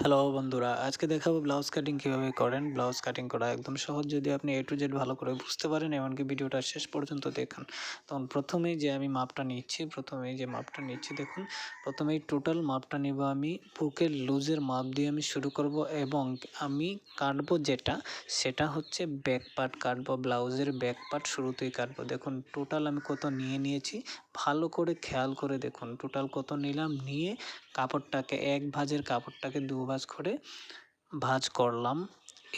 Hello বন্ধুরা, আজকে দেখাবো ব্লাউজ কাটিং কীভাবে করেন। ব্লাউজ কাটিং করা একদম সহজ, যদি আপনি এ টু জেড ভালো করে বুঝতে পারেন, এমনকি ভিডিওটা শেষ পর্যন্ত দেখুন। তখন প্রথমেই যে আমি মাপটা নিচ্ছি প্রথমেই যে মাপটা নিচ্ছি, দেখুন, প্রথমেই টোটাল মাপটা নিব আমি, বুকের লুজের মাপ দিয়ে আমি শুরু করব এবং আমি কাটবো যেটা, সেটা হচ্ছে ব্যাক পার্ট কাটবো ব্লাউজের ব্যাক পার্ট শুরুতেই কাটবো। দেখুন টোটাল আমি কত নিয়ে নিয়েছি, ভালো করে খেয়াল করে দেখুন টোটাল কত নিলাম, নিয়ে কাপড়টাকে, এক ভাজের কাপড়টাকে দু ভাঁজ করে ভাঁজ করলাম।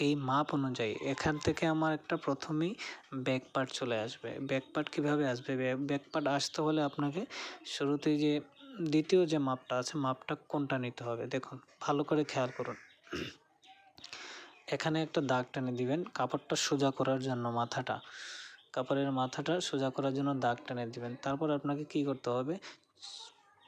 এই মাপ অনুযায়ী এখান থেকে আমার একটা প্রথমেই ব্যাক পার্ট চলে আসবে। ব্যাক পার্ট কীভাবে আসবে? ব্যাক পার্ট আসতে হলে আপনাকে শুরুতেই যে, দ্বিতীয় যে মাপটা আছে, মাপটা কোনটা নিতে হবে? দেখুন, ভালো করে খেয়াল করুন। এখানে একটা দাগ টেনে দিবেন, কাপড়টা সোজা করার জন্য মাথাটা। কাপড়ের মাথাটা সোজা করার জন্য দাগ টেনে দিবেন। তারপর আপনাকে কি করতে হবে?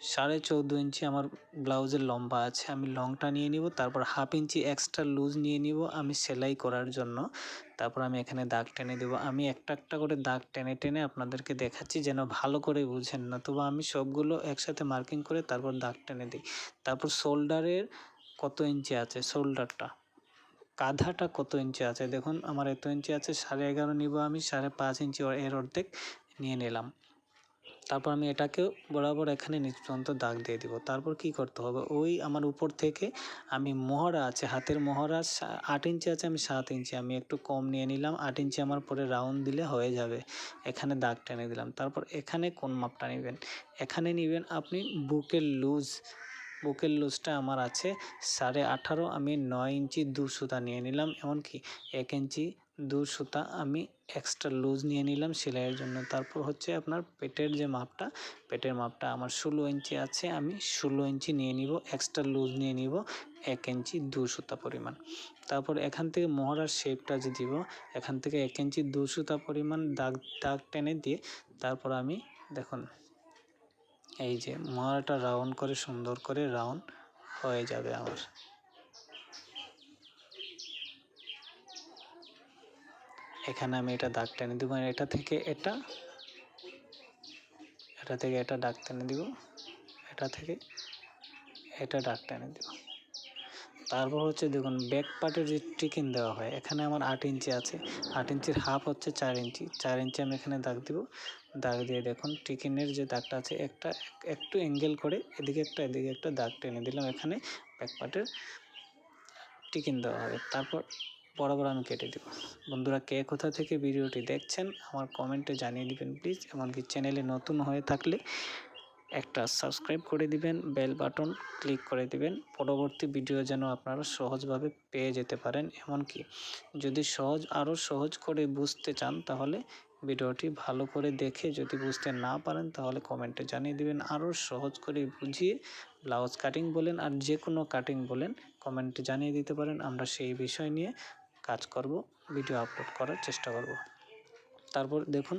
সাড়ে চৌদ্দো ইঞ্চি আমার ব্লাউজের লম্বা আছে, আমি লংটা নিয়ে নিব, তারপর হাফ ইঞ্চি এক্সট্রা লুজ নিয়ে নিব আমি সেলাই করার জন্য। তারপর আমি এখানে দাগ টেনে দেবো, আমি একটা একটা করে দাগ টেনে টেনে আপনাদেরকে দেখাচ্ছি যেন ভালো করে বুঝেন না, তবু আমি সবগুলো একসাথে মার্কিং করে তারপর দাগ টেনে দিই। তারপর শোল্ডারের কত ইঞ্চি আছে? শোল্ডারটা কাঁধাটা কত ইঞ্চি আছে? দেখুন, আমার এত ইঞ্চি আছে, সাড়ে এগারো নিব আমি, সাড়ে পাঁচ ইঞ্চি এর অর্ধেক নিয়ে নিলাম। তারপর আমি এটাকেও বরাবর এখানে নিচ পর্যন্ত দাগ দিয়ে দিব। তারপর কি করতে হবে? ওই আমার উপর থেকে আমি মহড়া আছে, হাতের মহড়া আট ইঞ্চি আছে, আমি সাত ইঞ্চি, আমি একটু কম নিয়ে নিলাম, আট ইঞ্চি আমার পরে রাউন্ড দিলে হয়ে যাবে। এখানে দাগ টেনে দিলাম। তারপর এখানে কোন মাপটা নেবেন? এখানে নেবেন আপনি বুকের লুজ। বুকের লুজটা আমার আছে সাড়ে আঠারো, আমি নয় ইঞ্চি দু সুতা নিয়ে নিলাম, এমনকি এক ইঞ্চি দু সুতা আমি এক্সট্রা লুজ নিয়ে নিলাম সেলাইয়ের জন্য। তারপর হচ্ছে আপনার পেটের যে মাপটা, পেটের মাপটা আমার ষোলো ইঞ্চি আছে, আমি ষোলো ইঞ্চি নিয়ে নিব এক্সট্রা লুজ নিয়ে নিব, এক ইঞ্চি দু সুতা পরিমাণ। তারপর এখান থেকে মহড়ার শেপটা যে দিব, এখান থেকে এক ইঞ্চি দু সুতা পরিমাণ দাগ দাগ টেনে দিয়ে তারপর আমি দেখুন, এই যে মহড়াটা রাউন্ড করে সুন্দর করে রাউন্ড হয়ে যাবে আমার। এখানে আমি এটা দাগ টেনে দেবো এটা থেকে এটা এটা থেকে এটা দাগ টেনে দিব, এটা থেকে এটা দাগ টেনে দিব। তারপর হচ্ছে দেখুন ব্যাক পার্টের যে টিকিন দেওয়া হয়, এখানে আমার আট ইঞ্চি আছে। আট ইঞ্চির হাফ হচ্ছে চার ইঞ্চি। চার ইঞ্চি আমি এখানে দাগ দিব। দাগ দিয়ে দেখুন টিকিনের যে দাগটা আছে, একটা, একটু অ্যাঙ্গেল করে এদিকে একটা এদিকে একটা দাগ টেনে দিলাম। এখানে ব্যাক পার্টের টিকিন দেওয়া হবে। তারপর বরাবর আমি কেটে দেব। বন্ধুরা, কে কোথা থেকে ভিডিওটি দেখছেন, আমার কমেন্টে জানিয়ে দিবেন প্লিজ এমনকি চ্যানেলে নতুন হয়ে থাকলে একটা সাবস্ক্রাইব করে দিবেন বেল বাটন ক্লিক করে দিবেন। পরবর্তী ভিডিও যেন আপনারা সহজভাবে পেয়ে যেতে পারেন। এমনকি যদি সহজ, আরও সহজ করে বুঝতে চান, তাহলে ভিডিওটি ভালো করে দেখে যদি বুঝতে না পারেন, তাহলে কমেন্টে জানিয়ে দিবেন। আরও সহজ করে বুঝিয়ে ব্লাউজ কাটিং বলেন আর যে কোনো কাটিং বলেন, কমেন্টে জানিয়ে দিতে পারেন। আমরা সেই বিষয় নিয়ে কাজ করব ভিডিও আপলোড করার চেষ্টা করব। তারপর দেখুন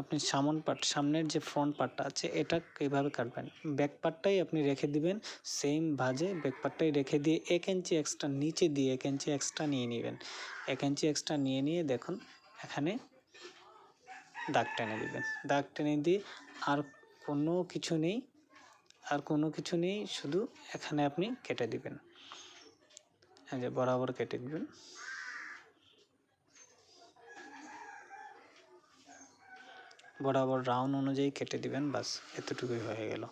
আপনি সামন পার্ট সামনের যে ফ্রন্ট পার্টটা আছে, এটা কীভাবে কাটবেন? ব্যাক পার্টটাই আপনি রেখে দিবেন সেম ভাজে ব্যাক পার্টটাই রেখে দিয়ে এক ইঞ্চি এক্সট্রা নিচে দিয়ে এক ইঞ্চি এক্সট্রা নিয়ে নেবেন। এক ইঞ্চি এক্সট্রা নিয়ে নিয়ে দেখুন, এখানে দাগ টেনে দিবেন। দাগ টেনে দিয়ে আর কোনো কিছু নেই, আর কোনো কিছু নেই, শুধু এখানে আপনি কেটে দিবেন। যে বরাবর কেটে দিবেন। বরাবর রাউন্ড অনুযায়ী কেটে দিবেন, বাস এতটুকুই হয়ে গেল।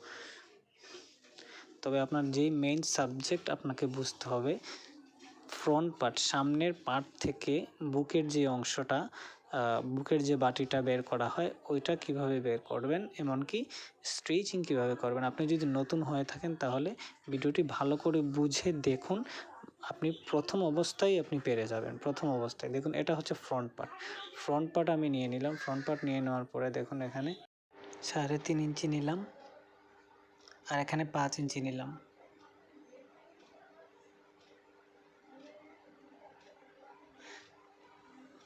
তবে আপনার যেই মেইন সাবজেক্ট আপনাকে বুঝতে হবে ফ্রন্ট পার্ট সামনের পার্ট থেকে বুকের যে অংশটা বুকের যে বাটিটা বের করা হয়, ওইটা কীভাবে বের করবেন, এমনকি স্ট্রেচিং কীভাবে করবেন, আপনি যদি নতুন হয়ে থাকেন তাহলে ভিডিওটি ভালো করে বুঝে দেখুন আপনি প্রথম অবস্থায় আপনি পেরে যাবেন, প্রথম অবস্থায়। দেখুন, এটা হচ্ছে ফ্রন্ট পার্ট ফ্রন্ট পার্ট আমি নিয়ে নিলাম। ফ্রন্ট পার্ট নিয়ে নেওয়ার পরে দেখুন এখানে সাড়ে তিন ইঞ্চি নিলাম আর এখানে পাঁচ ইঞ্চি নিলাম।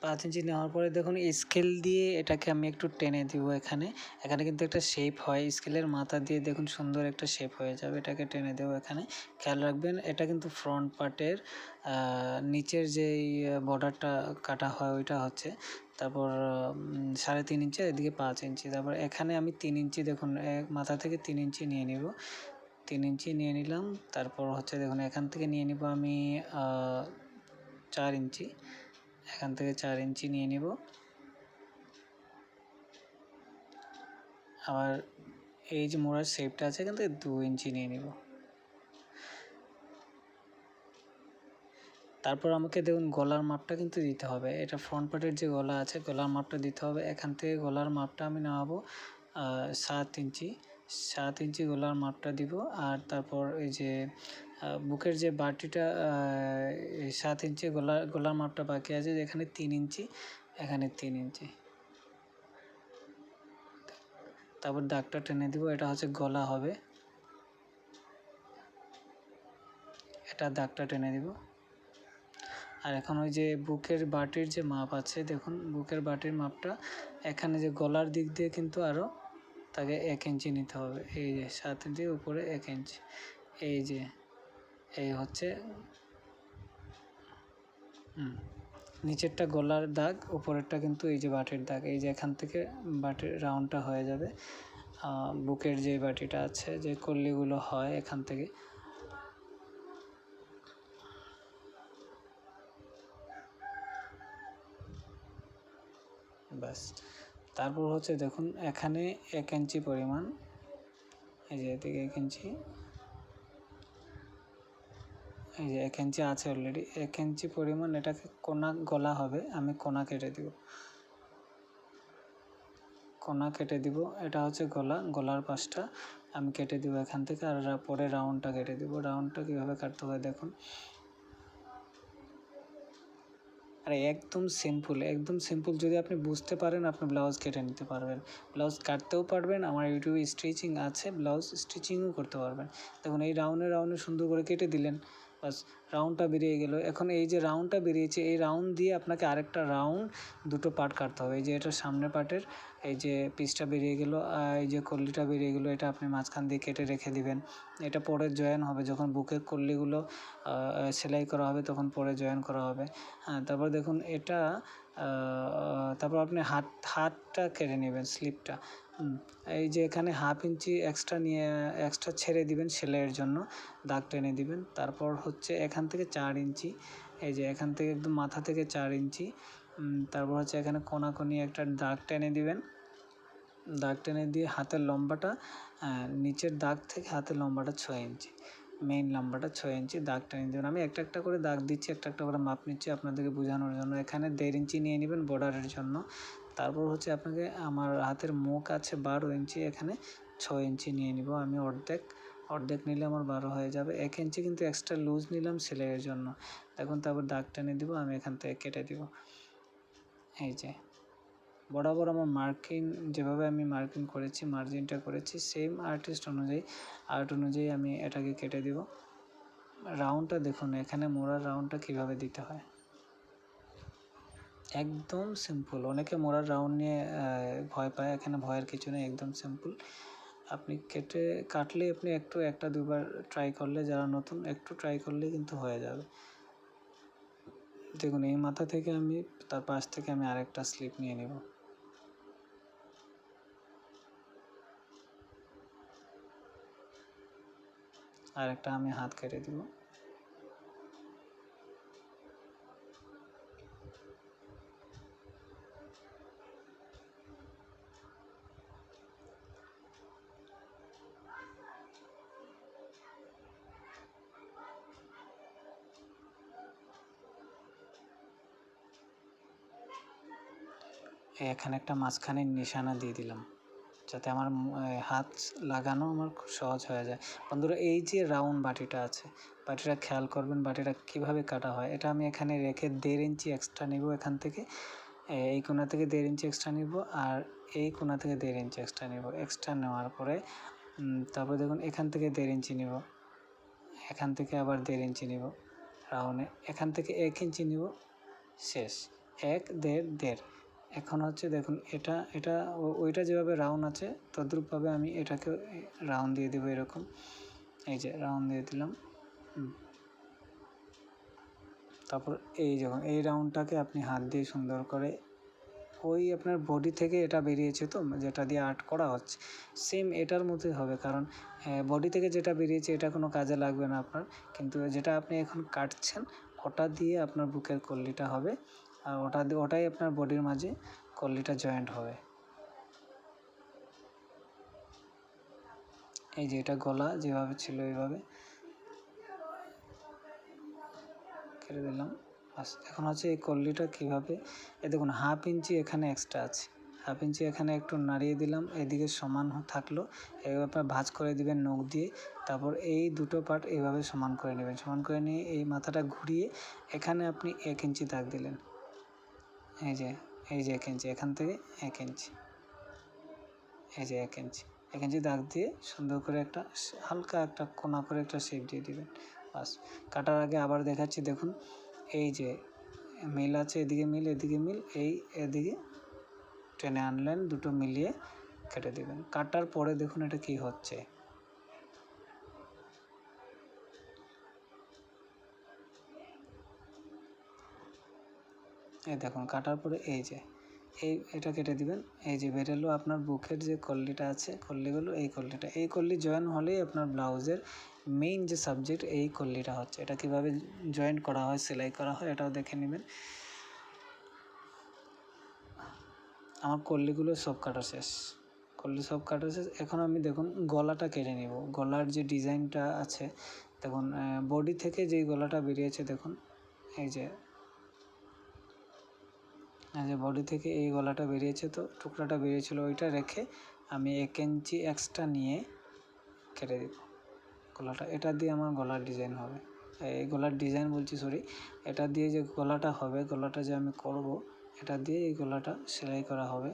পাঁচ ইঞ্চি নেওয়ার পরে দেখুন স্কেল দিয়ে এটাকে আমি একটু টেনে দিব এখানে। এখানে কিন্তু একটা শেপ হয় স্কেলের মাথা দিয়ে দেখুন সুন্দর একটা শেপ হয়ে যাবে, এটাকে টেনে দেবো এখানে। খেয়াল রাখবেন, এটা কিন্তু ফ্রন্ট পার্টের নিচের যেই বর্ডারটা কাটা হয় ওইটা হচ্ছে। তারপর সাড়ে তিন ইঞ্চি, এদিকে পাঁচ ইঞ্চি। তারপর এখানে আমি তিন ইঞ্চি দেখুন মাথা থেকে তিন ইঞ্চি নিয়ে নিব। তিন ইঞ্চি নিয়ে নিলাম, তারপর হচ্ছে দেখুন এখান থেকে নিয়ে নিব আমি চার ইঞ্চি। এখান থেকে চার ইঞ্চি নিয়ে নিব। আবার এই যে মোড়ার শেপটা আছে, এখান থেকে দু ইঞ্চি নিয়ে নিব। তারপর আমাকে দেখুন, গলার মাপটা কিন্তু দিতে হবে। এটা ফ্রন্ট পার্টের যে গলা আছে, গলার মাপটা দিতে হবে। এখান থেকে গলার মাপটা আমি নেওয়াবো সাত ইঞ্চি। সাত ইঞ্চি গলার মাপটা দিব। আর তারপর এই যে বুকের যে বাটিটা সাত ইঞ্চি গলার গলার মাপটা বাকি আছে এখানে তিন ইঞ্চি, এখানে তিন ইঞ্চি। তারপর দাগটা টেনে দিব, এটা হচ্ছে গলা হবে। এটা দাগটা টেনে দিব। আর এখন ওই যে বুকের বাটির যে মাপ আছে, দেখুন, বুকের বাটির মাপটা, এখানে যে গলার দিক দিয়ে কিন্তু আরও তাকে এক ইঞ্চি নিতে হবে। এই যে সাত ইঞ্চি, উপরে এক ইঞ্চি। এই যে এই হচ্ছে নিচেরটা গলার দাগ, উপরেরটা কিন্তু এই যে বাটির দাগ, এই যে এখান থেকে বাটির রাউন্ডটা হয়ে যাবে। বুকের যে বাটিটা আছে, যে কল্লিগুলো হয় এখান থেকে। ব্যাস। তারপর হচ্ছে দেখুন, এখানে এক ইঞ্চি পরিমাণ, এই যে এদিকে এক ইঞ্চি। এই যে এক ইঞ্চি আছে অলরেডি এক ইঞ্চি পরিমাণ এটাকে কোনা গলা হবে, আমি কোনা কেটে দিব। কোনা কেটে দিব, এটা হচ্ছে গলা, গলার পাশটা আমি কেটে দিব এখান থেকে, আর পরে রাউন্ডটা কেটে দিব। রাউন্ডটা কীভাবে কাটতে হয় দেখুন। আর একদম সিম্পল একদম সিম্পল যদি আপনি বুঝতে পারেন, আপনি ব্লাউজ কেটে নিতে পারবেন। ব্লাউজ কাটতেও পারবেন, আমার ইউটিউবে স্টিচিং আছে ব্লাউজ স্টিচিংও করতে পারবেন। দেখুন, এই রাউন্ডে রাউন্ডে সুন্দর করে কেটে দিলেন। বাস রাউন্ডটা বেরিয়ে গেল। এখন এই যে রাউন্ডটা বেরিয়েছে, এই রাউন্ড দিয়ে আপনাকে আরেকটা রাউন্ড দুটো পার্ট কাটতে হবে। এই যে এটা সামনের পার্টের এই যে পিসটা বেরিয়ে গেল এই যে কল্লিটা বেরিয়ে গেলো, এটা আপনি মাঝখান দিয়ে কেটে রেখে দিবেন। এটা পরে জয়েন হবে, যখন বুকের কল্লিগুলো সেলাই করা হবে, তখন পরে জয়েন করা হবে। হ্যাঁ তারপর দেখুন, এটা তারপর আপনি হাত, হাতটা কেটে নেবেন স্লিপটা এই যে এখানে হাফ ইঞ্চি এক্সট্রা নিয়ে এক্সট্রা ছেড়ে দিবেন সেলাইয়ের জন্য, দাগ টেনে দিবেন। তারপর হচ্ছে এখান থেকে চার ইঞ্চি এই যে এখান থেকে একদম মাথা থেকে চার ইঞ্চি তারপর হচ্ছে এখানে কোনাকুনি একটা দাগ টেনে দিবেন। দাগ টেনে দিয়ে হাতের লম্বাটা নিচের দাগ থেকে হাতের লম্বাটা ছয় ইঞ্চি মেইন লম্বাটা ছয় ইঞ্চি দাগ টেনে দেবেন আমি একটা একটা করে দাগ দিচ্ছি, একটা একটা করে মাপ নিচ্ছি আপনাদেরকে বোঝানোর জন্য। এখানে দেড় ইঞ্চি নিয়ে নেবেন বর্ডারের জন্য। তারপর হচ্ছে আপনাকে আমার হাতের মুখ আছে বারো ইঞ্চি, এখানে ছয় ইঞ্চি নিয়ে নিব আমি অর্ধেক। অর্ধেক নিলে আমার বারো হয়ে যাবে। এক ইঞ্চি কিন্তু এক্সট্রা লুজ নিলাম সেলাইয়ের জন্য। দেখুন, তারপর দাগ টেনে দিব, আমি এখান থেকে কেটে দিব। এই যে বরাবর আমার মার্কিং যেভাবে আমি মার্কিং করেছি মার্জিনটা করেছি সেম আর্টিস্ট অনুযায়ী আর্ট অনুযায়ী আমি এটাকে কেটে দিব। রাউন্ডটা দেখুন, এখানে মোড়ার রাউন্ডটা কীভাবে দিতে হয়। একদম সিম্পল অনেকে মোড়ার রাউন্ড নিয়ে ভয় পায়, এখানে ভয়ের কিছু নেই, একদম সিম্পল আপনি কেটে, কাটলে আপনি একটু, একটা, দুবার ট্রাই করলে, যারা নতুন, একটু ট্রাই করলে কিন্তু হয়ে যাবে। দেখুন, এই মাথা থেকে আমি, তার পাশ থেকে আমি আরেকটা স্লিপ নিয়ে নেব। আরেকটা আমি হাত কেটে দিব। এখানে একটা মাঝখানে নিশানা দিয়ে দিলাম। যাতে আমার হাত লাগানো আমার খুব সহজ হয়ে যায়। বন্ধুরা, এই যে রাউন্ড বাটিটা আছে, বাটিটা খেয়াল করবেন বাটিটা কীভাবে কাটা হয়। এটা আমি এখানে রেখে দেড় ইঞ্চি এক্সট্রা নিব এখান থেকে। এই কোণা থেকে দেড় ইঞ্চি এক্সট্রা নিব আর এই কোনা থেকে দেড় ইঞ্চি এক্সট্রা নিব। এক্সট্রা নেওয়ার পরে তারপর দেখুন এখান থেকে দেড় ইঞ্চি নিব। এখান থেকে আবার দেড় ইঞ্চি নিব রাউন্ডে। এখান থেকে এক ইঞ্চি নিব। শেষ। এক, দেড় দেড়। এখন হচ্ছে দেখুন, এটা এটা ওইটা যেভাবে রাউন্ড আছে, তদ্রূপভাবে আমি এটাকে রাউন্ড দিয়ে দেবো এরকম। এই যে রাউন্ড দিয়ে দিলাম। তারপর এই যখন এই রাউন্ডটাকে আপনি হাত দিয়ে সুন্দর করে, ওই আপনার বডি থেকে এটা বেরিয়েছে তো, যেটা দিয়ে আর্ট করা হচ্ছে সেম এটার মতোই হবে। কারণ বডি থেকে যেটা বেরিয়েছে, এটা কোনো কাজে লাগবে না আপনার। কিন্তু যেটা আপনি এখন কাটছেন, ওটা দিয়ে আপনার বুকের কল্লিটা হবে। আর ওটা ওটাই আপনার বডির মাঝে কল্লিটা জয়েন্ট হবে। এই যে এটা গলা যেভাবে ছিল এইভাবে কেটে দিলাম। এখন হচ্ছে এই কল্লিটা কীভাবে এ দেখুন হাফ ইঞ্চি এখানে এক্সট্রা আছে। হাফ ইঞ্চি এখানে একটু নাড়িয়ে দিলাম, এদিকে সমান থাকল। এবার আপনার ভাঁজ করে দিবেন নখ দিয়ে, তারপর এই দুটো পার্ট এইভাবে সমান করে নেবেন। সমান করে নিয়ে এই মাথাটা ঘুরিয়ে এখানে আপনি এক ইঞ্চি দাগ দিলেন। এই যে এই যে এক ইঞ্চি এখান থেকে এক ইঞ্চি এই যে এক ইঞ্চি এক ইঞ্চি দাগ দিয়ে সুন্দর করে একটা হালকা একটা কোনা করে একটা শেপ দিয়ে দিবেন। বাস, কাটার আগে আবার দেখাচ্ছি, দেখুন। এই যে মিল আছে, এদিকে মিল এদিকে মিল। এই এদিকে টেনে আনলেন, দুটো মিলিয়ে কেটে দিবেন। কাটার পরে দেখুন এটা কি হচ্ছে। এই দেখুন, কাটার পরে এই যে, এই, এটা কেটে দিবেন। এই যে বেরোলো আপনার বুকের যে কল্লিটা আছে কল্লিগুলো এই কল্লিটা এই কল্লি জয়েন হলেই আপনার ব্লাউজের মেইন যে সাবজেক্ট এই কল্লিটা হচ্ছে। এটা কীভাবে জয়েন্ট করা হয়, সেলাই করা হয়, এটাও দেখে নেবেন। আমার কল্লিগুলো সব কাটা শেষ। কল্লি সব কাটা শেষ। এখন আমি দেখুন, গলাটা কেটে নিব। গলার যে ডিজাইনটা আছে, দেখুন বডি থেকে যেই গলাটা বেরিয়েছে, দেখুন, এই যে যে বডি থেকে এই গলাটা বেরিয়েছে তো, টুকরাটা বেরিয়েছিল ওইটা রেখে আমি এক ইঞ্চি এক্সট্রা নিয়ে কেটে দিব। গলাটা, এটা দিয়ে আমার গলার ডিজাইন হবে। এই গলার ডিজাইন বলছি সরি এটা দিয়ে যে গলাটা হবে, গলাটা যে আমি করব, এটা দিয়ে এই গলাটা সেলাই করা হবে।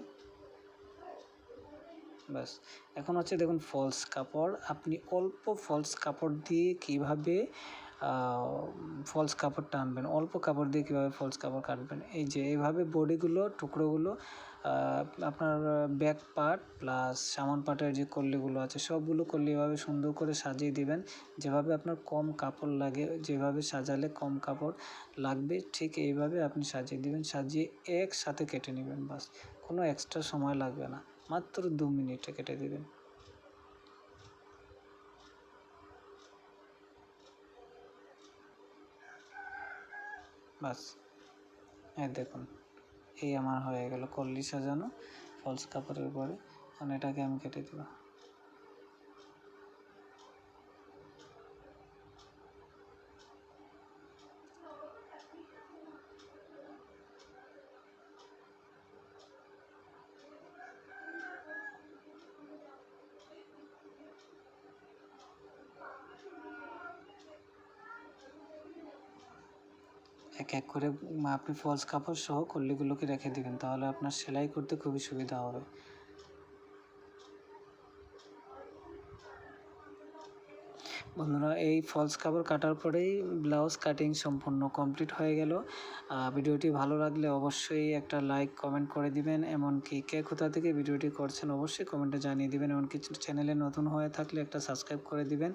ব্যাস, এখন হচ্ছে দেখুন ফলস কাপড়। আপনি অল্প ফলস কাপড় দিয়ে কীভাবে ফলস কাপড় টানবেন, অল্প কাপড় দিয়ে কীভাবে ফলস কাপড় কাটবেন? এই যে এইভাবে বডিগুলো টুকরোগুলো আপনার ব্যাক পার্ট প্লাস সামন পার্টের যে কল্লিগুলো আছে, সবগুলো কল্লি এভাবে সুন্দর করে সাজিয়ে দিবেন। যেভাবে আপনার কম কাপড় লাগে, যেভাবে সাজালে কম কাপড় লাগবে, ঠিক এইভাবে আপনি সাজিয়ে দিবেন, সাজিয়ে একসাথে কেটে নেবেন, বাস। কোনো এক্সট্রা সময় লাগবে না। মাত্র দু মিনিটে কেটে দিবেন। বাস। এই দেখুন, এই আমার হয়ে গেল কল্লি সাজানো ফলস কাপড়ের উপরে। এখন এটাকে আমি কেটে দেবো এক এক করে আপনি ফলস কাপড় সহ কল্লিগুলোকে রেখে দেবেন, তাহলে আপনার সেলাই করতে খুবই সুবিধা হবে। বন্ধুরা, এই ফলস কাপড় কাটার পরেই ব্লাউজ কাটিং সম্পূর্ণ কমপ্লিট হয়ে গেল। ভিডিওটি ভালো লাগলে অবশ্যই একটা লাইক কমেন্ট করে দিবেন। এমনকি কে কোথা থেকে ভিডিওটি করছেন অবশ্যই কমেন্টে জানিয়ে দিবেন। এমনকি চ্যানেলে নতুন হয়ে থাকলে একটা সাবস্ক্রাইব করে দিবেন।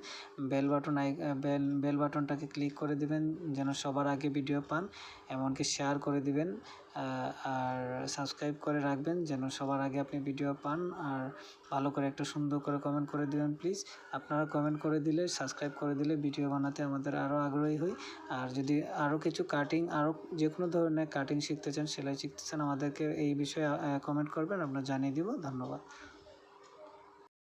Bell button I bell bell বাটনটাকে ক্লিক করে দিবেন যেন সবার আগে ভিডিও পান। এমনকি শেয়ার করে দিবেন। আর সাবস্ক্রাইব করে রাখবেন যেন সবার আগে আপনি ভিডিও পান। আর ভালো করে একটা সুন্দর করে কমেন্ট করে দিবেন প্লিজ আপনারা কমেন্ট করে দিলে সাবস্ক্রাইব করে দিলে ভিডিও বানাতে আমাদের আরও আগ্রহী হই। আর যদি আরও কিছু কাটিং আরও যে কোনো ধরনের কাটিং শিখতে চান, সেলাই শিখতে চান, আমাদেরকে এই বিষয়ে কমেন্ট করবেন, আমরা জানিয়ে দিব। ধন্যবাদ।